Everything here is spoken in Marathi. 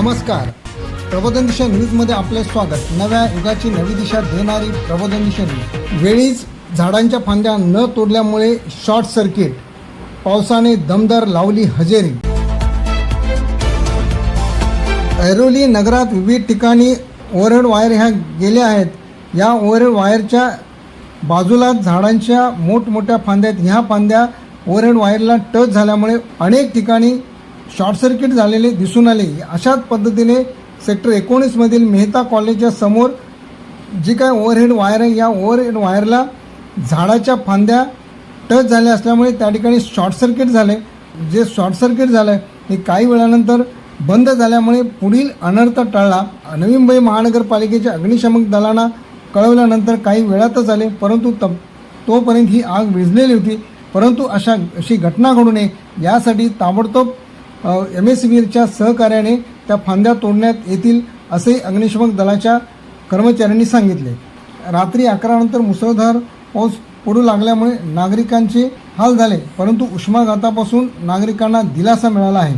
नमस्कार. प्रबोधन दिशा न्यूजमध्ये आपले स्वागत. नव्या युगाची नवी दिशा देणारी प्रबोधन दिशा न्यूज. वेळीच झाडांच्या फांद्या न तोडल्यामुळे शॉर्ट सर्किट. पावसाने दमदार लावली हजेरी. ऐरोली नगरात विविध ठिकाणी ओव्हरहेड वायर ह्या गेल्या आहेत. या ओव्हरहेड वायरच्या बाजूला झाडांच्या मोठमोठ्या फांद्यात ह्या फांद्या ओव्हरहेड वायरला टच झाल्यामुळे अनेक ठिकाणी शॉर्ट सर्किट झालेले दिसून आले. अशाच पद्धतीने सेक्टर एकोणीसमधील मेहता कॉलेजच्या समोर जी काय ओव्हरहेड वायर आहे या ओव्हरहेड वायरला झाडाच्या फांद्या टच झाल्या असल्यामुळे त्या ठिकाणी शॉर्ट सर्किट झाले. जे शॉर्ट सर्किट झालं हे काही वेळानंतर बंद झाल्यामुळे पुढील अनर्थ टळला. नवी मुंबई महानगरपालिकेच्या अग्निशमक दलांना कळवल्यानंतर काही वेळातच आले परंतु तप तोपर्यंत ही आग विझलेली होती. परंतु अशा अशी घटना घडू नये यासाठी ताबडतोब एम एस सी एलच्या सहकार्याने त्या फांद्या तोडण्यात येतील असे अग्निशमक दलाच्या कर्मचाऱ्यांनी सांगितले. रात्री अकरानंतर मुसळधार पाऊस पडू लागल्यामुळे नागरिकांचे हाल झाले परंतु उष्माघातापासून नागरिकांना दिलासा मिळाला आहे.